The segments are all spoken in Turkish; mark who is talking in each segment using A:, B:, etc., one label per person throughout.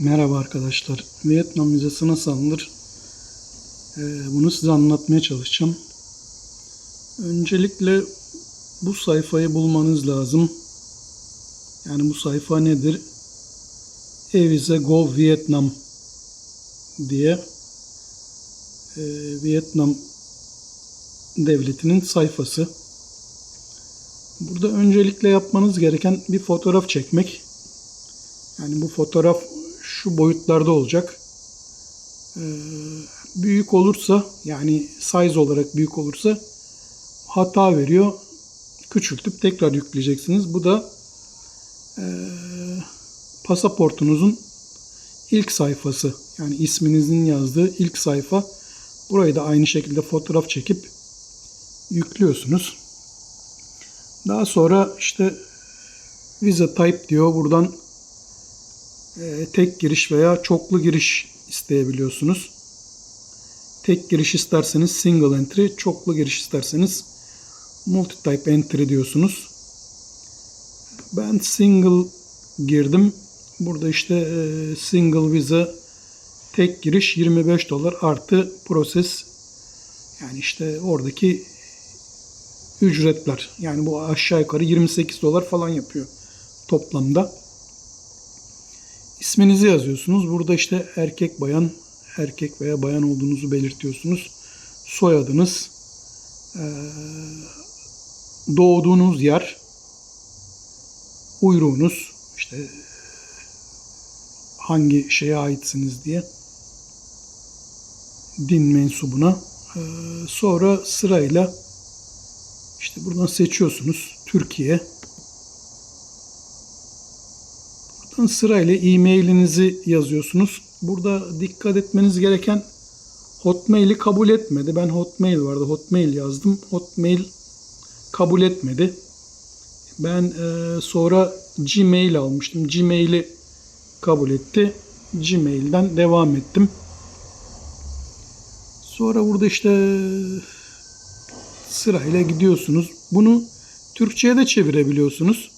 A: Merhaba arkadaşlar. Vietnam vizesi nasıl alınır? Ee, bunu size anlatmaya çalışacağım. Öncelikle bu sayfayı bulmanız lazım. Yani bu sayfa nedir? E-Vize Go Vietnam diye ee, Vietnam devletinin sayfası. Burada öncelikle yapmanız gereken bir fotoğraf çekmek. Yani bu fotoğraf şu boyutlarda olacak. Ee, büyük olursa yani size olarak büyük olursa hata veriyor. Küçültüp tekrar yükleyeceksiniz. Bu da ee, pasaportunuzun ilk sayfası. Yani isminizin yazdığı ilk sayfa. Burayı da aynı şekilde fotoğraf çekip yüklüyorsunuz. Daha sonra işte Visa Type diyor. Buradan e, tek giriş veya çoklu giriş isteyebiliyorsunuz. Tek giriş isterseniz single entry, çoklu giriş isterseniz multi type entry diyorsunuz. Ben single girdim. Burada işte e, single visa tek giriş 25 dolar artı proses yani işte oradaki ücretler. Yani bu aşağı yukarı 28 dolar falan yapıyor toplamda. İsminizi yazıyorsunuz. Burada işte erkek bayan, erkek veya bayan olduğunuzu belirtiyorsunuz. Soyadınız, doğduğunuz yer, uyruğunuz, işte hangi şeye aitsiniz diye din mensubuna. Sonra sırayla işte buradan seçiyorsunuz Türkiye. Buradan sırayla e-mailinizi yazıyorsunuz. Burada dikkat etmeniz gereken Hotmail'i kabul etmedi. Ben Hotmail vardı. Hotmail yazdım. Hotmail kabul etmedi. Ben e, sonra Gmail almıştım. Gmail'i kabul etti. Gmail'den devam ettim. Sonra burada işte sırayla gidiyorsunuz. Bunu Türkçe'ye de çevirebiliyorsunuz.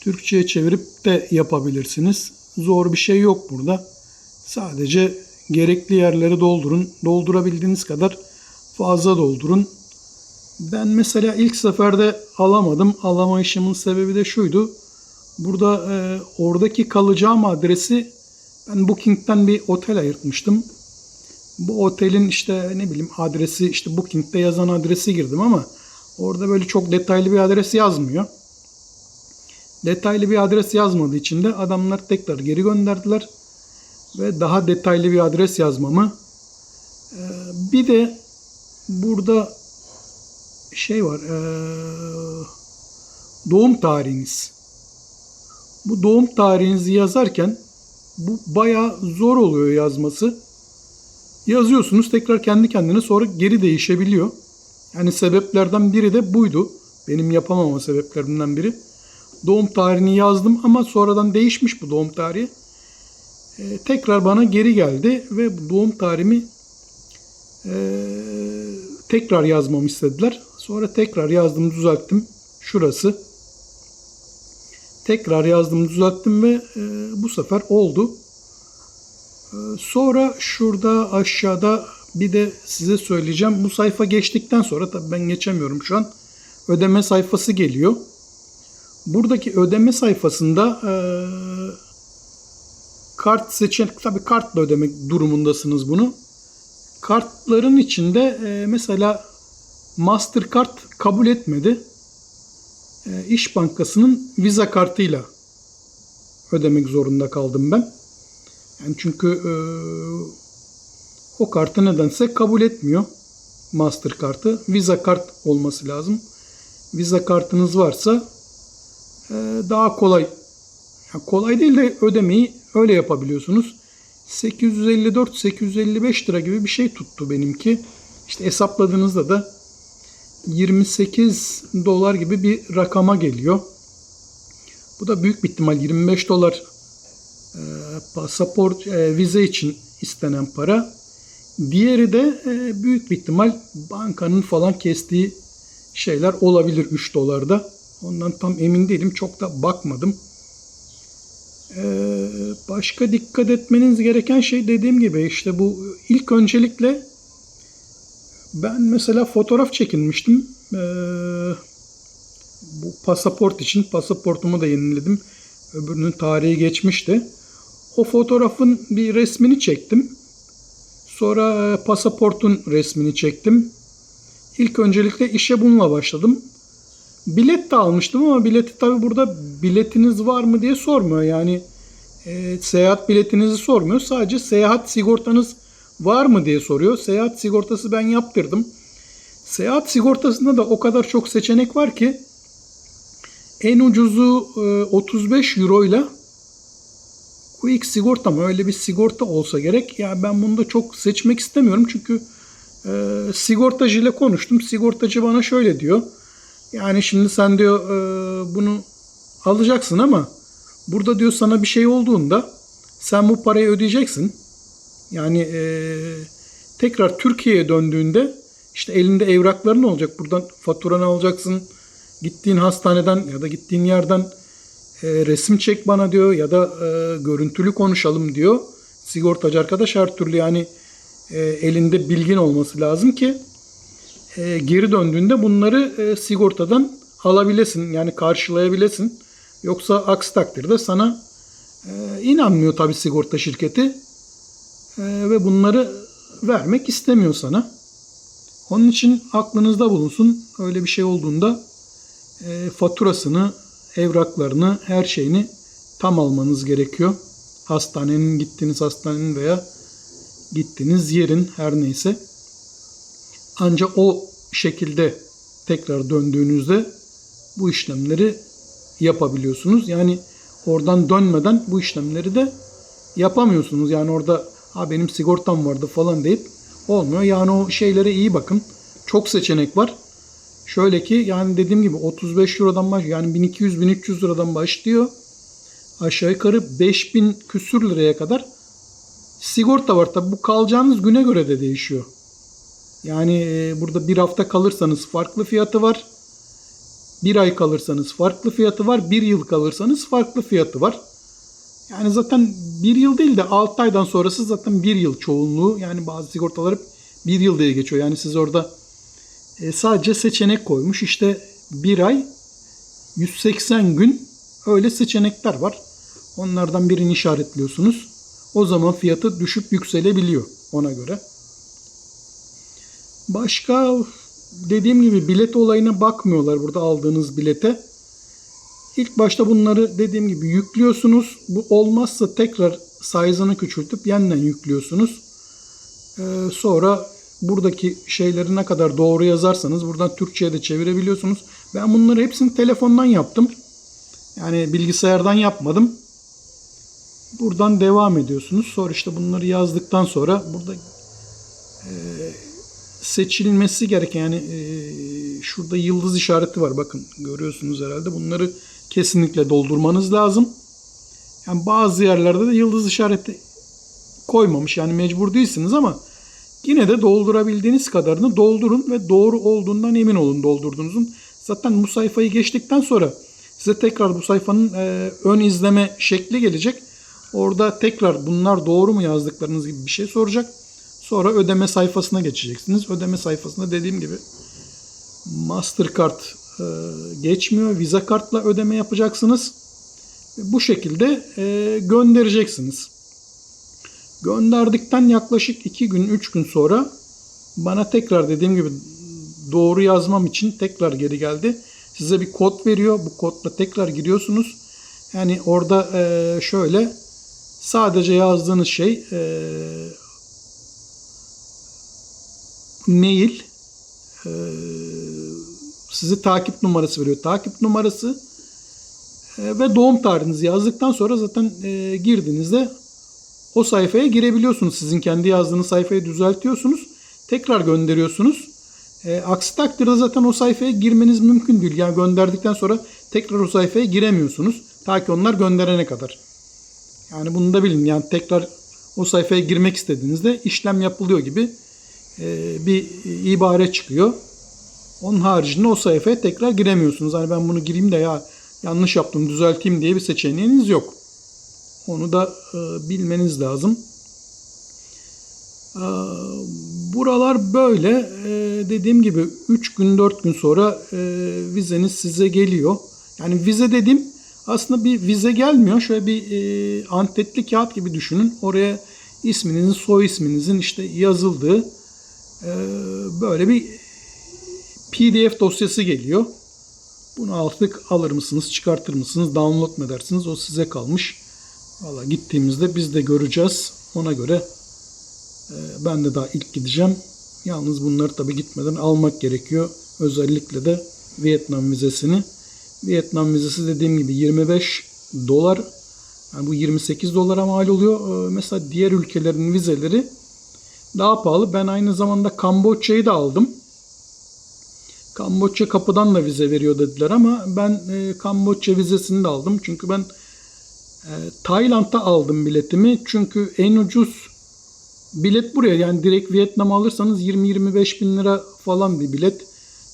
A: Türkçe'ye çevirip de yapabilirsiniz. Zor bir şey yok burada. Sadece gerekli yerleri doldurun. Doldurabildiğiniz kadar fazla doldurun. Ben mesela ilk seferde alamadım. Alamayışımın sebebi de şuydu. Burada e, oradaki kalacağım adresi ben Booking'den bir otel ayırtmıştım. Bu otelin işte ne bileyim adresi işte Booking'de yazan adresi girdim ama orada böyle çok detaylı bir adres yazmıyor. Detaylı bir adres yazmadığı için de adamlar tekrar geri gönderdiler ve daha detaylı bir adres yazmamı. Ee, bir de burada şey var. ee, doğum tarihiniz. Bu doğum tarihinizi yazarken bu bayağı zor oluyor yazması. Yazıyorsunuz tekrar kendi kendine sonra geri değişebiliyor. Yani sebeplerden biri de buydu. Benim yapamama sebeplerimden biri. Doğum tarihini yazdım ama sonradan değişmiş bu doğum tarihi. Ee, tekrar bana geri geldi ve doğum tarihimi ee, tekrar yazmamı istediler. Sonra tekrar yazdım düzelttim. Şurası. Tekrar yazdım düzelttim ve e, bu sefer oldu. Ee, Sonra şurada aşağıda bir de size söyleyeceğim. Bu sayfa geçtikten sonra tabii ben geçemiyorum şu an. Ödeme sayfası geliyor. Buradaki ödeme sayfasında e, kart seçen tabii kartla ödemek durumundasınız bunu. Kartların içinde e, mesela Mastercard kabul etmedi. E, İş Bankası'nın Visa kartıyla ödemek zorunda kaldım ben. Yani çünkü e, o kartı nedense kabul etmiyor. Mastercard'ı. Visa kart olması lazım. Visa kartınız varsa daha kolay. Yani kolay değil de ödemeyi öyle yapabiliyorsunuz. 854-855 lira gibi bir şey tuttu benimki. İşte hesapladığınızda da 28 dolar gibi bir rakama geliyor. Bu da büyük bir ihtimal 25 dolar e, pasaport e, vize için istenen para. Diğeri de e, büyük bir ihtimal bankanın falan kestiği şeyler olabilir 3 dolarda. Ondan tam emin değilim. Çok da bakmadım. E, Başka dikkat etmeniz gereken şey dediğim gibi işte bu ilk öncelikle ben mesela fotoğraf çekinmiştim. Ee, bu pasaport için pasaportumu da yeniledim. Öbürünün tarihi geçmişti. O fotoğrafın bir resmini çektim. Sonra e, pasaportun resmini çektim. İlk öncelikle işe bununla başladım. Bilet de almıştım ama bileti tabi burada biletiniz var mı diye sormuyor. Yani e, seyahat biletinizi sormuyor. Sadece seyahat sigortanız var mı diye soruyor. Seyahat sigortası ben yaptırdım. Seyahat sigortasında da o kadar çok seçenek var ki en ucuzu e, 35 euro ile Quick sigorta mı? Öyle bir sigorta olsa gerek. Ya ben bunu da çok seçmek istemiyorum çünkü e, sigortacı ile konuştum. Sigortacı bana şöyle diyor. Yani şimdi sen diyor e, bunu alacaksın ama burada diyor sana bir şey olduğunda sen bu parayı ödeyeceksin. Yani e, tekrar Türkiye'ye döndüğünde işte elinde evrakların olacak. Buradan faturanı alacaksın. Gittiğin hastaneden ya da gittiğin yerden e, resim çek bana diyor ya da e, görüntülü konuşalım diyor. Sigortacı arkadaş her türlü yani e, elinde bilgin olması lazım ki e, geri döndüğünde bunları e, sigortadan alabilesin. Yani karşılayabilesin. Yoksa aksi takdirde sana e, inanmıyor tabii sigorta şirketi E, ve bunları vermek istemiyor sana. Onun için aklınızda bulunsun. Öyle bir şey olduğunda e, faturasını, evraklarını, her şeyini tam almanız gerekiyor. Hastanenin, gittiğiniz hastanenin veya gittiğiniz yerin her neyse. Ancak o şekilde tekrar döndüğünüzde bu işlemleri yapabiliyorsunuz. Yani oradan dönmeden bu işlemleri de yapamıyorsunuz. Yani orada ha benim sigortam vardı falan deyip olmuyor. Yani o şeylere iyi bakın. Çok seçenek var. Şöyle ki yani dediğim gibi 35 Euro'dan baş yani 1200-1300 liradan başlıyor. Aşağı yukarı 5000 küsür liraya kadar sigorta var. Tabi bu kalacağınız güne göre de değişiyor. Yani e, burada bir hafta kalırsanız farklı fiyatı var. Bir ay kalırsanız farklı fiyatı var. Bir yıl kalırsanız farklı fiyatı var. Yani zaten bir yıl değil de 6 aydan sonrası zaten bir yıl çoğunluğu. Yani bazı sigortalar bir yıl diye geçiyor. Yani siz orada e, sadece seçenek koymuş. İşte bir ay 180 gün öyle seçenekler var. Onlardan birini işaretliyorsunuz. O zaman fiyatı düşüp yükselebiliyor ona göre. Başka dediğim gibi bilet olayına bakmıyorlar burada aldığınız bilete. İlk başta bunları dediğim gibi yüklüyorsunuz. Bu olmazsa tekrar size'ını küçültüp yeniden yüklüyorsunuz. Ee, sonra buradaki şeyleri ne kadar doğru yazarsanız buradan Türkçe'ye de çevirebiliyorsunuz. Ben bunları hepsini telefondan yaptım. Yani bilgisayardan yapmadım. Buradan devam ediyorsunuz. Sonra işte bunları yazdıktan sonra burada e, seçilmesi gereken yani e, şurada yıldız işareti var. Bakın görüyorsunuz herhalde. Bunları kesinlikle doldurmanız lazım. Yani bazı yerlerde de yıldız işareti koymamış. Yani mecbur değilsiniz ama yine de doldurabildiğiniz kadarını doldurun ve doğru olduğundan emin olun doldurduğunuzun. Zaten bu sayfayı geçtikten sonra size tekrar bu sayfanın e, ön izleme şekli gelecek. Orada tekrar bunlar doğru mu yazdıklarınız gibi bir şey soracak. Sonra ödeme sayfasına geçeceksiniz. Ödeme sayfasında dediğim gibi Mastercard e, geçmiyor. Visa kartla ödeme yapacaksınız. Bu şekilde e, göndereceksiniz. Gönderdikten yaklaşık 2 gün 3 gün sonra bana tekrar dediğim gibi doğru yazmam için tekrar geri geldi. Size bir kod veriyor. Bu kodla tekrar giriyorsunuz. Yani orada e, şöyle sadece yazdığınız şey e, mail e, size takip numarası veriyor. Takip numarası e, ve doğum tarihinizi yazdıktan sonra zaten e, girdiğinizde o sayfaya girebiliyorsunuz. Sizin kendi yazdığınız sayfayı düzeltiyorsunuz. Tekrar gönderiyorsunuz. E, aksi takdirde zaten o sayfaya girmeniz mümkün değil. Yani gönderdikten sonra tekrar o sayfaya giremiyorsunuz. Ta ki onlar gönderene kadar. Yani bunu da bilin. Yani tekrar o sayfaya girmek istediğinizde işlem yapılıyor gibi bir ibare çıkıyor. Onun haricinde o sayfaya tekrar giremiyorsunuz. Hani ben bunu gireyim de ya yanlış yaptım düzelteyim diye bir seçeneğiniz yok. Onu da e, bilmeniz lazım. E, buralar böyle. E, dediğim gibi 3 gün 4 gün sonra e, vizeniz size geliyor. Yani vize dediğim aslında bir vize gelmiyor. Şöyle bir e, antetli kağıt gibi düşünün. Oraya isminizin, soy isminizin işte yazıldığı e, böyle bir PDF dosyası geliyor. Bunu artık alır mısınız, çıkartır mısınız, download mu edersiniz? O size kalmış. Valla gittiğimizde biz de göreceğiz. Ona göre e, ben de daha ilk gideceğim. Yalnız bunları tabii gitmeden almak gerekiyor. Özellikle de Vietnam vizesini. Vietnam vizesi dediğim gibi 25 dolar. Yani bu 28 dolara mal oluyor. E, Mesela diğer ülkelerin vizeleri daha pahalı. Ben aynı zamanda Kamboçya'yı da aldım. Kamboçya kapıdan da vize veriyor dediler ama ben e, Kamboçya vizesini de aldım. Çünkü ben e, Tayland'da aldım biletimi. Çünkü en ucuz bilet buraya. Yani direkt Vietnam alırsanız 20-25 bin lira falan bir bilet.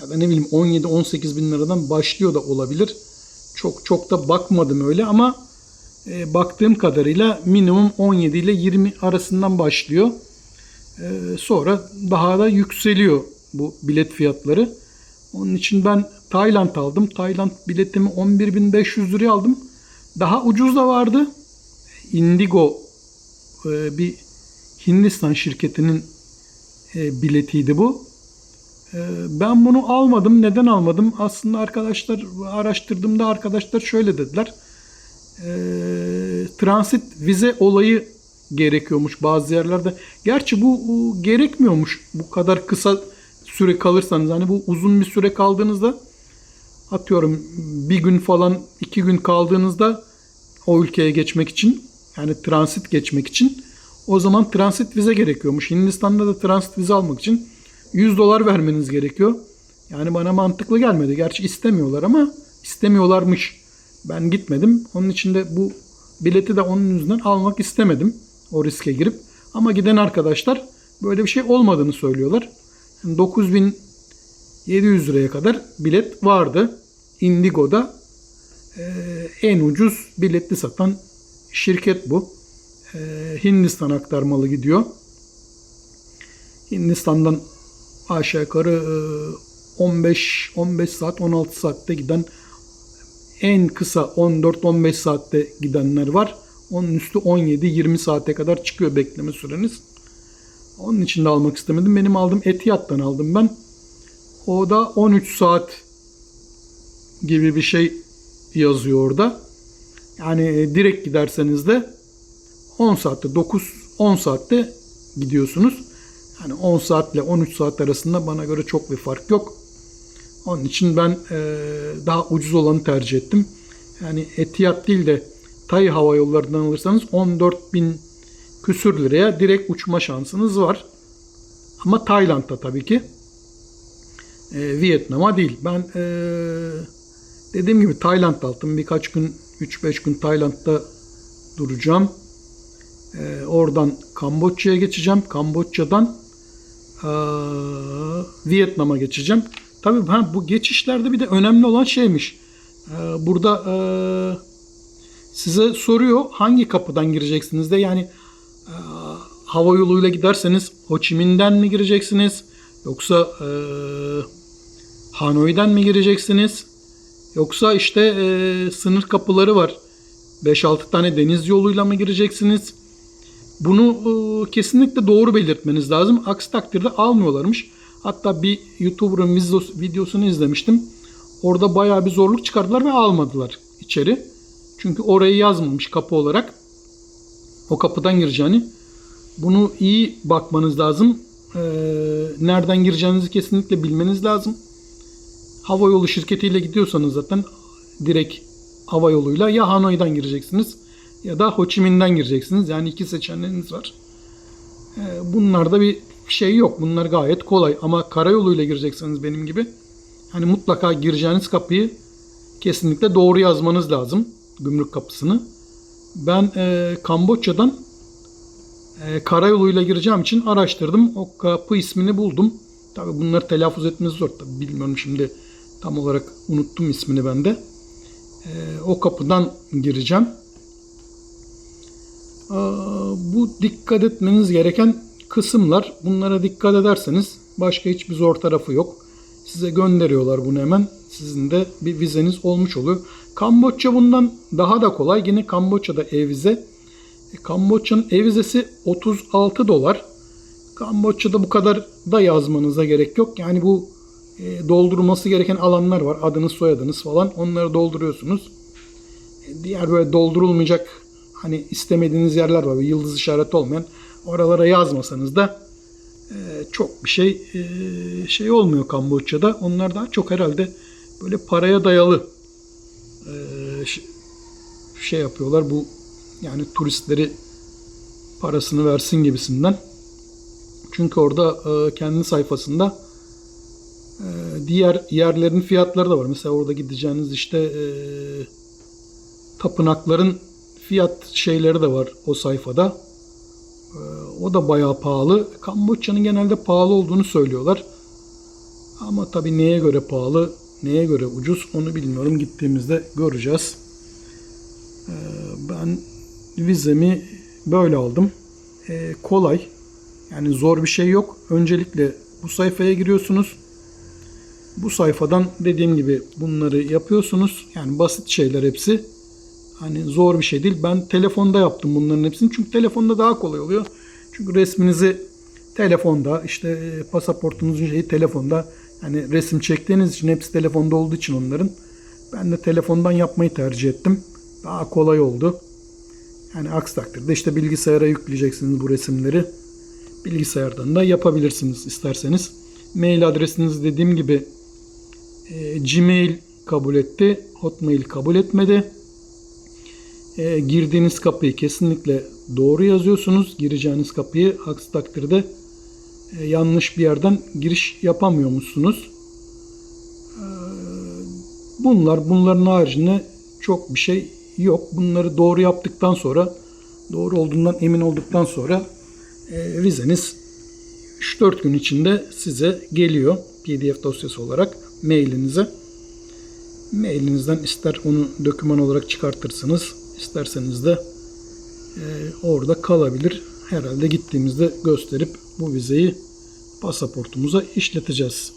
A: Ya da ne bileyim 17-18 bin liradan başlıyor da olabilir. Çok çok da bakmadım öyle ama e, baktığım kadarıyla minimum 17 ile 20 arasından başlıyor. E, sonra daha da yükseliyor bu bilet fiyatları. Onun için ben Tayland aldım. Tayland biletimi 11.500 liraya aldım. Daha ucuz da vardı. Indigo e, bir Hindistan şirketinin e, biletiydi bu. E, ben bunu almadım. Neden almadım? Aslında arkadaşlar araştırdığımda arkadaşlar şöyle dediler. Transit vize olayı gerekiyormuş bazı yerlerde. Gerçi bu gerekmiyormuş bu kadar kısa süre kalırsanız. Hani bu uzun bir süre kaldığınızda atıyorum bir gün falan iki gün kaldığınızda o ülkeye geçmek için yani transit geçmek için o zaman transit vize gerekiyormuş. Hindistan'da da transit vize almak için 100 dolar vermeniz gerekiyor. Yani bana mantıklı gelmedi. Gerçi istemiyorlar ama istemiyorlarmış. Ben gitmedim. Onun için de bu bileti de onun yüzünden almak istemedim. O riske girip. Ama giden arkadaşlar böyle bir şey olmadığını söylüyorlar. 9700 liraya kadar bilet vardı. Indigo'da e, en ucuz biletli satan şirket bu. E, Hindistan aktarmalı gidiyor. Hindistan'dan aşağı yukarı e, 15 15 saat 16 saatte giden en kısa 14-15 saatte gidenler var. Onun üstü 17-20 saate kadar çıkıyor bekleme süreniz. Onun için de almak istemedim. Benim aldığım Etihad'dan aldım ben. O da 13 saat gibi bir şey yazıyor orada. Yani e, direkt giderseniz de 10 saatte 9 10 saatte gidiyorsunuz. Yani 10 saatle 13 saat arasında bana göre çok bir fark yok. Onun için ben e, daha ucuz olanı tercih ettim. Yani Etihad değil de Tay Hava Yolları'ndan alırsanız 14 bin küsür liraya direkt uçma şansınız var. Ama Tayland'da tabii ki. E, Vietnam'a değil. Ben e, dediğim gibi Tayland aldım. Birkaç gün 3-5 gün Tayland'da duracağım. E, oradan Kamboçya'ya geçeceğim. Kamboçya'dan e, Vietnam'a geçeceğim. Tabii ha, bu geçişlerde bir de önemli olan şeymiş. E, burada e, size soruyor hangi kapıdan gireceksiniz de yani e, hava yoluyla giderseniz Ho Chi Minh'den mi gireceksiniz? Yoksa e, Hanoi'den mi gireceksiniz? Yoksa işte e, sınır kapıları var. 5-6 tane deniz yoluyla mı gireceksiniz? Bunu e, kesinlikle doğru belirtmeniz lazım. Aksi takdirde almıyorlarmış. Hatta bir YouTuber'ın videos- videosunu izlemiştim. Orada bayağı bir zorluk çıkardılar ve almadılar içeri çünkü orayı yazmamış kapı olarak. O kapıdan gireceğini. Bunu iyi bakmanız lazım. Ee, nereden gireceğinizi kesinlikle bilmeniz lazım. Hava yolu şirketiyle gidiyorsanız zaten direkt hava yoluyla ya Hanoi'den gireceksiniz ya da Ho Chi Minh'den gireceksiniz. Yani iki seçeneğiniz var. Ee, bunlarda bir şey yok. Bunlar gayet kolay. Ama karayoluyla girecekseniz benim gibi hani mutlaka gireceğiniz kapıyı kesinlikle doğru yazmanız lazım gümrük kapısını. Ben e, Kamboçya'dan e, karayoluyla gireceğim için araştırdım. O kapı ismini buldum. Tabi bunları telaffuz etmesi zor. Tabi bilmiyorum şimdi tam olarak unuttum ismini ben de. E, o kapıdan gireceğim. Ee, bu dikkat etmeniz gereken kısımlar. Bunlara dikkat ederseniz başka hiçbir zor tarafı yok. Size gönderiyorlar bunu hemen. Sizin de bir vizeniz olmuş oluyor. Kamboçya bundan daha da kolay. Yine Kamboçya'da e-vize. E, Kamboçya'nın e-vizesi 36 dolar. Kamboçya'da bu kadar da yazmanıza gerek yok. Yani bu e, doldurulması gereken alanlar var. Adınız, soyadınız falan. Onları dolduruyorsunuz. E, Diğer böyle doldurulmayacak hani istemediğiniz yerler var. Yıldız işareti olmayan. Oralara yazmasanız da e, çok bir şey e, şey olmuyor Kamboçya'da. Onlar daha çok herhalde böyle paraya dayalı şey yapıyorlar. Bu yani turistleri parasını versin gibisinden. Çünkü orada e, kendi sayfasında e, diğer yerlerin fiyatları da var. Mesela orada gideceğiniz işte e, tapınakların fiyat şeyleri de var o sayfada. E, o da bayağı pahalı. Kamboçya'nın genelde pahalı olduğunu söylüyorlar. Ama tabii neye göre pahalı, neye göre ucuz onu bilmiyorum. Gittiğimizde göreceğiz. E, ben vizemi böyle aldım. E, kolay. Yani zor bir şey yok. Öncelikle bu sayfaya giriyorsunuz. Bu sayfadan dediğim gibi bunları yapıyorsunuz. Yani basit şeyler hepsi. Hani zor bir şey değil. Ben telefonda yaptım bunların hepsini. Çünkü telefonda daha kolay oluyor. Çünkü resminizi telefonda işte e, pasaportunuzun şeyi telefonda yani resim çektiğiniz için hepsi telefonda olduğu için onların ben de telefondan yapmayı tercih ettim. Daha kolay oldu. Yani aksi takdirde işte bilgisayara yükleyeceksiniz bu resimleri. Bilgisayardan da yapabilirsiniz isterseniz. Mail adresiniz dediğim gibi e, Gmail kabul etti. Hotmail kabul etmedi. E, girdiğiniz kapıyı kesinlikle doğru yazıyorsunuz. Gireceğiniz kapıyı aksi takdirde e, yanlış bir yerden giriş yapamıyormuşsunuz. E, bunlar bunların haricinde çok bir şey yok. Bunları doğru yaptıktan sonra doğru olduğundan emin olduktan sonra e, vizeniz 3-4 gün içinde size geliyor PDF dosyası olarak mailinize. Mailinizden ister onu doküman olarak çıkartırsınız, isterseniz de e, orada kalabilir. Herhalde gittiğimizde gösterip bu vizeyi pasaportumuza işleteceğiz.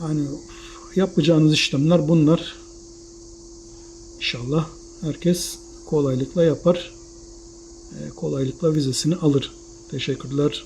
A: Hani yapacağınız işlemler bunlar. İnşallah herkes kolaylıkla yapar. E, kolaylıkla vizesini alır. Teşekkürler.